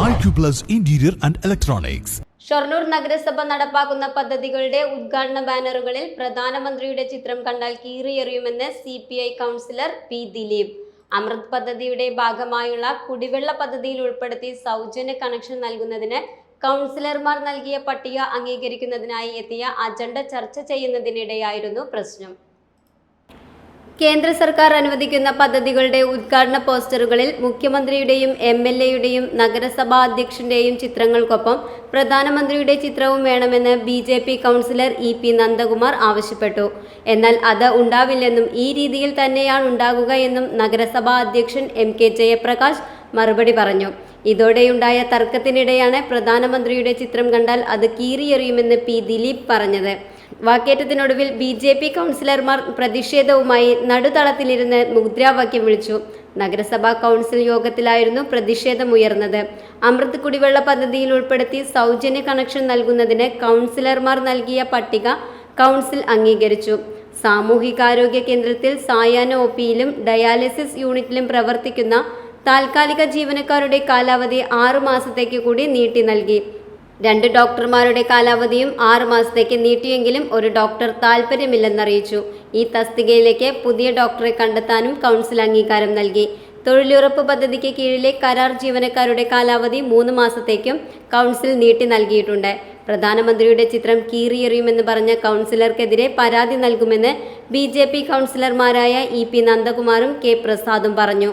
Interior and Electronics. Shoranur നഗരസഭ നടപ്പാക്കുന്ന പദ്ധതികളുടെ ഉദ്ഘാടന ബാനറുകളിൽ പ്രധാനമന്ത്രിയുടെ ചിത്രം കണ്ടാൽ കീറിയെറിയുമെന്ന് C P I councillor P Dileep Amrut പദ്ധതിയുടെ ഭാഗമായുള്ള കുടിവെള്ള പദ്ധതിയിൽ ഉൾപ്പെടുത്തി സൗജന്യ കണക്ഷൻ നൽകുന്നതിന് കൗൺസിലർമാർ നൽകിയ പട്ടിക അംഗീകരിക്കുന്നതിനായി എത്തിയ അജണ്ട ചർച്ച ചെയ്യുന്നതിനിടെയായിരുന്നു പ്രശ്നം കേന്ദ്ര സർക്കാർ അനുവദിക്കുന്ന പദ്ധതികളുടെ ഉദ്ഘാടന പോസ്റ്ററുകളിൽ മുഖ്യമന്ത്രിയുടെയും എം എൽ എയുടെയും നഗരസഭാ അധ്യക്ഷന്റെയും ചിത്രങ്ങൾക്കൊപ്പം പ്രധാനമന്ത്രിയുടെ ചിത്രവും വേണമെന്ന് B J P councillor E P Nandakumar ആവശ്യപ്പെട്ടു. എന്നാൽ അത് ഉണ്ടാവില്ലെന്നും ഈ രീതിയിൽ തന്നെയാണ് ഉണ്ടാകുക എന്നും നഗരസഭാ അധ്യക്ഷൻ എം കെ ജയപ്രകാശ് മറുപടി പറഞ്ഞു. ഇതോടെയുണ്ടായ തർക്കത്തിനിടെയാണ് പ്രധാനമന്ത്രിയുടെ ചിത്രം കണ്ടാൽ അത് കീറിയെറിയുമെന്ന് പി ദിലീപ് പറഞ്ഞത്. വാക്കേറ്റത്തിനൊടുവിൽ ബി ജെ പി കൗൺസിലർമാർ പ്രതിഷേധവുമായി നടുതളത്തിലിരുന്ന് മുദ്രാവാക്യം വിളിച്ചു. നഗരസഭാ കൗൺസിൽ യോഗത്തിലായിരുന്നു പ്രതിഷേധമുയർന്നത്. അമൃത് കുടിവെള്ള പദ്ധതിയിൽ ഉൾപ്പെടുത്തി സൗജന്യ കണക്ഷൻ നൽകുന്നതിന് കൗൺസിലർമാർ നൽകിയ പട്ടിക കൗൺസിൽ അംഗീകരിച്ചു. സാമൂഹികാരോഗ്യ കേന്ദ്രത്തിൽ സായാഹ്ന ഒ പിയിലും ഡയാലിസിസ് യൂണിറ്റിലും പ്രവർത്തിക്കുന്ന താൽക്കാലിക ജീവനക്കാരുടെ കാലാവധി ആറു മാസത്തേക്ക് കൂടി നീട്ടി നൽകി. രണ്ട് ഡോക്ടർമാരുടെ കാലാവധിയും ആറ് മാസത്തേക്ക് നീട്ടിയെങ്കിലും ഒരു ഡോക്ടർ താൽപ്പര്യമില്ലെന്നറിയിച്ചു. ഈ തസ്തികയിലേക്ക് പുതിയ ഡോക്ടറെ കണ്ടെത്താനും കൗൺസിൽ അംഗീകാരം നൽകി. തൊഴിലുറപ്പ് പദ്ധതിക്ക് കീഴിലെ കരാർ ജീവനക്കാരുടെ കാലാവധി മൂന്ന് മാസത്തേക്കും കൗൺസിൽ നീട്ടി നൽകിയിട്ടുണ്ട്. പ്രധാനമന്ത്രിയുടെ ചിത്രം കീറിയെറിയുമെന്ന് പറഞ്ഞ കൗൺസിലർക്കെതിരെ പരാതി നൽകുമെന്ന് ബി ജെ പി കൗൺസിലർമാരായ ഇ പി നന്ദകുമാറും കെ പ്രസാദും പറഞ്ഞു.